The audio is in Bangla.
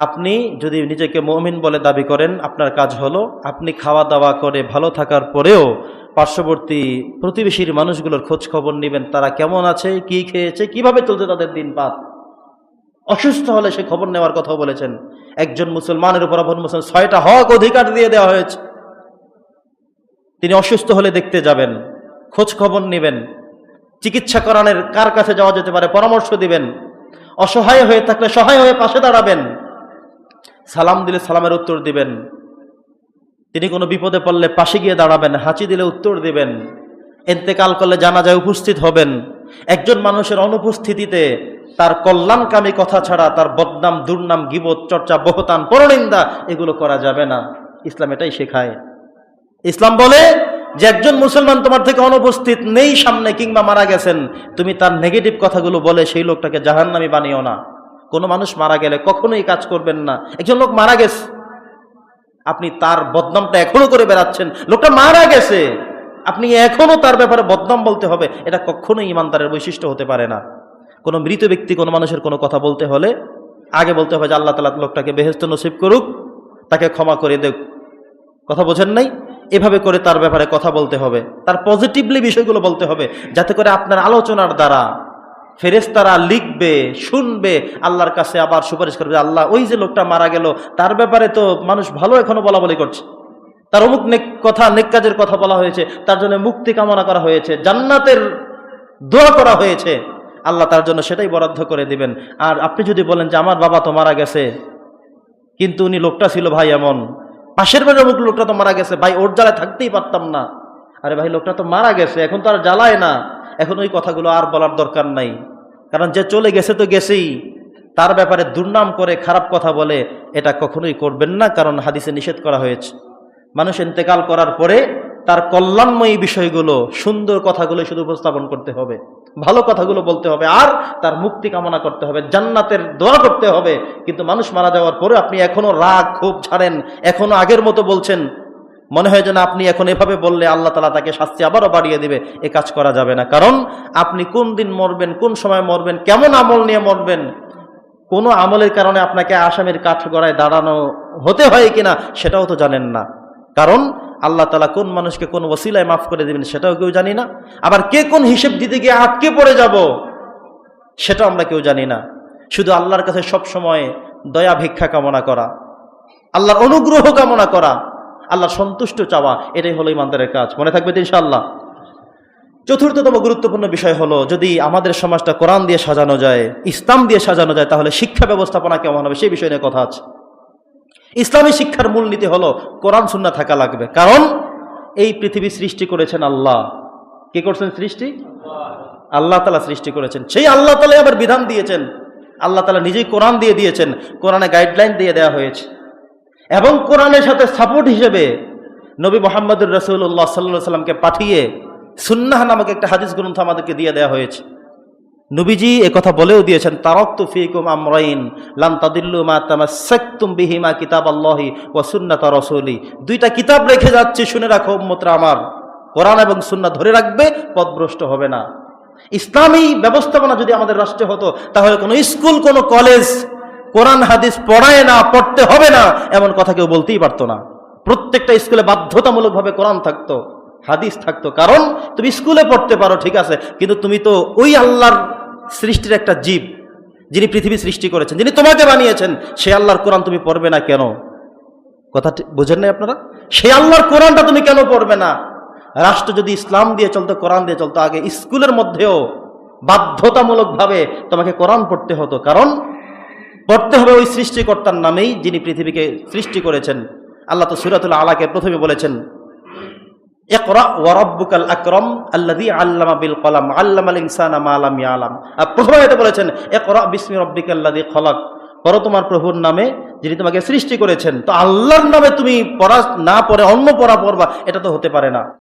আপনি যদি নিজেকে মমিন বলে দাবি করেন, আপনার কাজ হলো আপনি খাওয়া দাওয়া করে ভালো থাকার পরেও পার্শ্ববর্তী প্রতিবেশীর মানুষগুলোর খোঁজ খবর নেবেন, তারা কেমন আছে, কি খেয়েছে, কীভাবে চলছে তাদের দিন পাত। অসুস্থ হলে সে খবর নেওয়ার কথাও বলেছেন। একজন মুসলমানের উপর অপর মুসলমান, ছয়টা হক অধিকার দিয়ে দেওয়া হয়েছে। তিনি অসুস্থ হলে দেখতে যাবেন খোঁজ খবর নেবেন, চিকিৎসা করানোর কার কাছে যাওয়া যেতে পারে, পরামর্শ দিবেন, অসহায় হয়ে থাকলে সহায় হয়ে পাশে দাঁড়াবেন। সালাম দিলে সালামের উত্তর দিবেন। তিনি কোনো বিপদে পড়লে পাশে গিয়ে দাঁড়াবেন, হাঁচি দিলে উত্তর দিবেন। এতেকাল করলে জানা যায় উপস্থিত হবেন। একজন মানুষের অনুপস্থিতিতে তার কল্যাণকামী কথা ছাড়া তার বদনাম, দুর্নাম, গিবত, চর্চা, বহতান, পরনিন্দা এগুলো করা যাবে না। ইসলাম এটাই শেখায়। ইসলাম বলে যে একজন মুসলমান তোমার থেকে অনুপস্থিত নেই সামনে কিংবা মারা গেছেন, তুমি তার নেগেটিভ কথাগুলো বলে সেই লোকটাকে জাহান্নামি বানিও না। কোনো মানুষ মারা গেলে কখনোই কাজ করবেন না। একজন লোক মারা গেছে। আপনি তার বদনামটা এখনও করে বেড়াচ্ছেন। লোকটা মারা গেছে। আপনি এখনও তার ব্যাপারে বদনাম বলতে হবে। এটা কখনোই ইমানদারের বৈশিষ্ট্য হতে পারে না। কোনো মৃত ব্যক্তি কোনো মানুষের কোনো কথা বলতে হলে আগে বলতে হবে যে আল্লাহ তালা লোকটাকে বেহেস্ত নসিব করুক, তাকে ক্ষমা করে দেখ কথা বোঝেন নাই? এভাবে করে তার ব্যাপারে কথা বলতে হবে। তার পজিটিভলি বিষয়গুলো বলতে হবে। যাতে করে আপনার আলোচনার দ্বারা ফেরেস্তারা লিখবে, শুনবে, আল্লাহর কাছে আবার সুপারিশ করবে, আল্লাহ ওই যে লোকটা মারা গেল, তার ব্যাপারে তো মানুষ ভালো এখনও বলা বলি করছে। তার অমুক নেক কথা, নেক কাজের কথা বলা হয়েছে, তার জন্য মুক্তি কামনা করা হয়েছে, জান্নাতের দোয়া করা হয়েছে। আল্লাহ তার জন্য সেটাই বরাদ্দ করে দিবেন। আর আপনি যদি বলেন যে আমার বাবা তো মারা গেছে, কিন্তু উনি লোকটা ছিল ভাই এমন, পাশের বাড়ির অমুক লোকটা তো মারা গেছে, ভাই ওর জ্বালায় থাকতেই পারতাম না। আরে ভাই, লোকটা তো মারা গেছে, এখন তো আর জ্বালায় না। এখন ওই কথাগুলো আর বলার দরকার নাই। কারণ যে চলে গেছে তো গেছেই। তার ব্যাপারে দুর্নাম করে খারাপ কথা বলে এটা কখনোই করবেন না, কারণ হাদিসে নিষেধ করা হয়েছে। মানুষ ইন্তেকাল করার পরে তার কল্যাণময়ী বিষয়গুলো, সুন্দর কথাগুলো শুধু উপস্থাপন করতে হবে। ভালো কথাগুলো বলতে হবে আর তার মুক্তি কামনা করতে হবে, জান্নাতের দোয়া করতে হবে। কিন্তু মানুষ মারা যাওয়ার পরে আপনি এখনও রাগ, ক্ষোভ ছাড়েন, এখনও আগের মতো বলছেন মনে হয় যেন আপনি এখন এভাবে বললে আল্লাহ তালা তাকে শাস্তি আবারও বাড়িয়ে দিবে, এ কাজ করা যাবে না। কারণ আপনি কোন দিন মরবেন, কোন সময় মরবেন, কেমন আমল নিয়ে মরবেন, কোনো আমলের কারণে আপনাকে আসামির কাঠগড়ায় দাঁড়ানো হতে হয় কিনা সেটাও তো জানেন না। কারণ আল্লাহ তালা কোন মানুষকে কোন ওসিলায় মাফ করে দেবেন সেটাও কেউ জানি না। আবার কে কোন হিসেব দিতে গিয়ে আটকে পড়ে যাব সেটা আমরা কেউ জানি না। শুধু আল্লাহর কাছে সব সময় দয়া ভিক্ষা কামনা করা, আল্লাহর অনুগ্রহ কামনা করা আল্লাহ সন্তুষ্ট চাওয়া, এটাই হলো ইমানদারের কাজ। মনে থাকবে তো ইনশাআল্লাহ? চতুর্থতম গুরুত্বপূর্ণ বিষয় হলো, যদি আমাদের সমাজটা কোরআন দিয়ে সাজানো যায়, ইসলাম দিয়ে সাজানো যায়, তাহলে শিক্ষা ব্যবস্থাপনা কেমন হবে? সেই বিষয় নিয়ে কথা আছে। ইসলামী শিক্ষার মূলনীতি হলো, কোরআন সুন্না থাকা লাগবে। কারণ, এই পৃথিবী সৃষ্টি করেছেন আল্লাহ। কে করছেন সৃষ্টি? আল্লাহ তালা সৃষ্টি করেছেন। সেই আল্লাহ তালা আবার বিধান দিয়েছেন। আল্লাহ তালা নিজেই কোরআন দিয়ে দিয়েছেন। কোরআনে গাইডলাইন দিয়ে দেওয়া হয়েছে। এবং কোরআনের সাথে সাপোর্ট হিসেবে নবী মোহাম্মদুর রসুল্লাহ সাল্লাহ সাল্লামকে পাঠিয়ে সুন্নাহ নামক একটা হাদিস গ্রন্থ আমাদেরকে দিয়ে দেওয়া হয়েছে। নবীজি কথা বলেও দিয়েছেন, তারক্তু ফিকুম আমরাইন, লান তাদিল্লু মা তামাসসাকতুম বিহিমা কিতাবাল্লাহি ওয়া সুন্নাত রাসূলি। দুইটা কিতাব রেখে যাচ্ছে, শুনে রাখো উম্মতরা আমার। কোরআন এবং সুন্নাহ ধরে রাখবে, পথভ্রষ্ট হবে না। ইসলামী ব্যবস্থাপনা যদি আমাদের রাষ্ট্রে হতো, তাহলে কোনো স্কুল, কোনো কলেজ কোরআন হাদিস পড়ায় না, পড়তে হবে না, এমন কথা কেউ বলতেই পারতো না। প্রত্যেকটা স্কুলে বাধ্যতামূলকভাবে কোরআন থাকতো, হাদিস থাকতো। কারণ, তুমি স্কুলে পড়তে পারো, ঠিক আছে, কিন্তু তুমি তো ওই আল্লাহর সৃষ্টির একটা জীব, যিনি পৃথিবী সৃষ্টি করেছেন, যিনি তোমাকে বানিয়েছেন সে আল্লাহর কোরআন তুমি পড়বে না কেন? কথা বোঝেন নাই আপনারা? সেই আল্লাহর কোরআনটা তুমি কেন পড়বে না? রাষ্ট্র যদি ইসলাম দিয়ে চলতো, কোরআন দিয়ে চলতো, আগে স্কুলের মধ্যেও বাধ্যতামূলকভাবে তোমাকে কোরআন পড়তে হতো। কারণ পড়তে হবে ওই সৃষ্টিকর্তার নামেই যিনি পৃথিবীকে সৃষ্টি করেছেন। আল্লাহ তো সুরাতুল আলাকে প্রথমে বলেছেন রাব্বুকাল আকরাম আল্লামা বিল কলাম, আল্লামাল ইনসানা মা লাম ইয়ালাম। আর বলেছেন খলাক। তোমার প্রভুর নামে যিনি তোমাকে সৃষ্টি করেছেন, তো আল্লাহর নামে তুমি পড়া, না পড়ে অন্য পড়া পড়বা, এটা তো হতে পারে না।